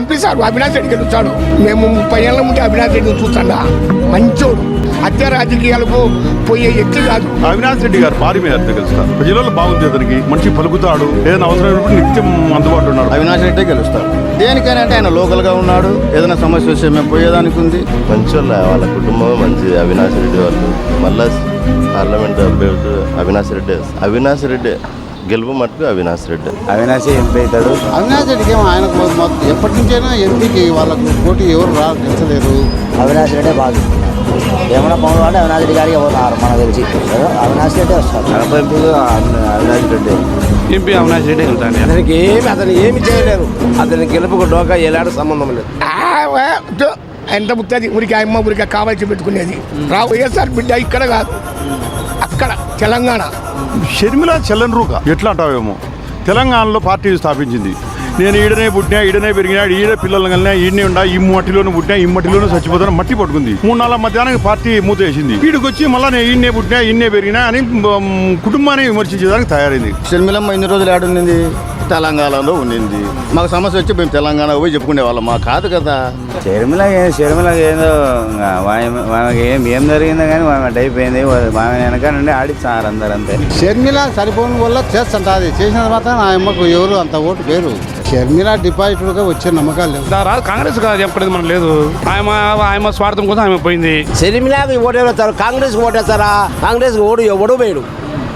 MP sir Avinash Reddy గెలుస్తాడు మేము ముప్పై ఏళ్ళ ముందు అవినాష్ రెడ్డిని చూస్తాడా మంచోడు. హత్య రాజకీయాలకు పోయే ఎత్తి కాదు. అవినాష్ రెడ్డి గారు భారీ మీద గెలుస్తారు. ప్రజలలో బాగుంది అతనికి. మంచి పలుకుతాడు. ఏదైనా అవసరమైనప్పుడు నిత్యం అందుబాటులో ఉన్నాడు. అవినాష్ రెడ్డి గెలుస్తాడు దేనికైనా అంటే ఆయన లోకల్గా ఉన్నాడు. ఏదైనా సమస్య వస్తే మేము పోయేదానికి ఉంది. మంచి వాళ్ళ వాళ్ళ కుటుంబం మంచి అవినాష్ రెడ్డి వాళ్ళు. మళ్ళా పార్లమెంట్ అభ్యర్థి అవినాష్ రెడ్డి. అవినాష్ రెడ్డి. గెలుపు మటుకు అవినాష్ రెడ్డి. అవినాశి ఎంపీ అవుతాడు అవినాష్ రెడ్డికి ఏమో ఆయనకు మొత్తం ఎప్పటి నుంచైనా ఎంపీకి వాళ్ళకు పోటీ ఎవరు రా గెలిచలేరు అవినాష్ రెడ్డే బాగా ఏమన్నా పనులు అంటే అవినాష్ రెడ్డి గారికి ఎవరు మనకు తెలిసి. అవినాష్ రెడ్డి వస్తారు అవినాష్ రెడ్డి. ఎంపీ అవినాష్ రెడ్డి వెళ్తాను. అతనికి ఏమి అతను ఏమి చేయలేరు. అతని గెలుపుకు డోకా ఎలాంటి సంబంధం లేదు. ఎంత ముత్తది ఊరికి అమ్మ ఊరికి కావాల్సి పెట్టుకునేది. రా వైఎస్ఆర్ బిడ్డ ఇక్కడ కాదు. అక్కడ. తెలంగాణ. షర్మిల చెల్లని రూక. ఎట్లా అంటావేమో? తెలంగాణలో పార్టీ స్థాపించింది. నేను ఈడనే పుట్టినా ఈడనే పెరిగినా ఈడ పిల్లలు కలినా ఈడనే ఉండా ఈ మట్టిలోనే పుట్టినా ఈ మట్టిలోనే చచ్చిపోతాను మట్టి పట్టుకుంది. మూడు నాలుగు మధ్యాహ్నం పార్టీ మూత వేసింది. వీడికి వచ్చి మళ్ళీ నేను ఈడనే పుట్టినా ఈడనే పెరిగినా అని కుటుంబాన్ని విమర్శించేదానికి తయారైంది. షర్మిలమ్మ ఇన్ని రోజులు ఏడుండింది తెలంగాణలో ఉండింది. మాకు సమస్య వచ్చి మేము తెలంగాణ పోయి చెప్పుకునే వాళ్ళం మా కాదు కదా. షర్మిల షర్మిల ఏదో ఏం ఏం జరిగిందో కానీ ఆమె అయిపోయింది. ఆమె వెనక నుండి ఆడిస్తారు అందరు అంతే. షర్మిల సరిపోని వల్ల చేస్తుంటుంది చేసిన మాత్రం ఆ అమ్మకు ఎవరు అంత ఓటు పేరు షర్మిల డిపాజిట్గా వచ్చే నమ్మకాలు లేవు. రాదు. కాంగ్రెస్ కాదు చెప్పలేదు మనం లేదు. ఆయన ఆయన స్వార్థం కోసం ఆమె పోయింది. సిరిమిలాకి ఓటేస్తారు కాంగ్రెస్ ఓటేస్తారా కాంగ్రెస్ ఓడు ఎవడు వేయడు?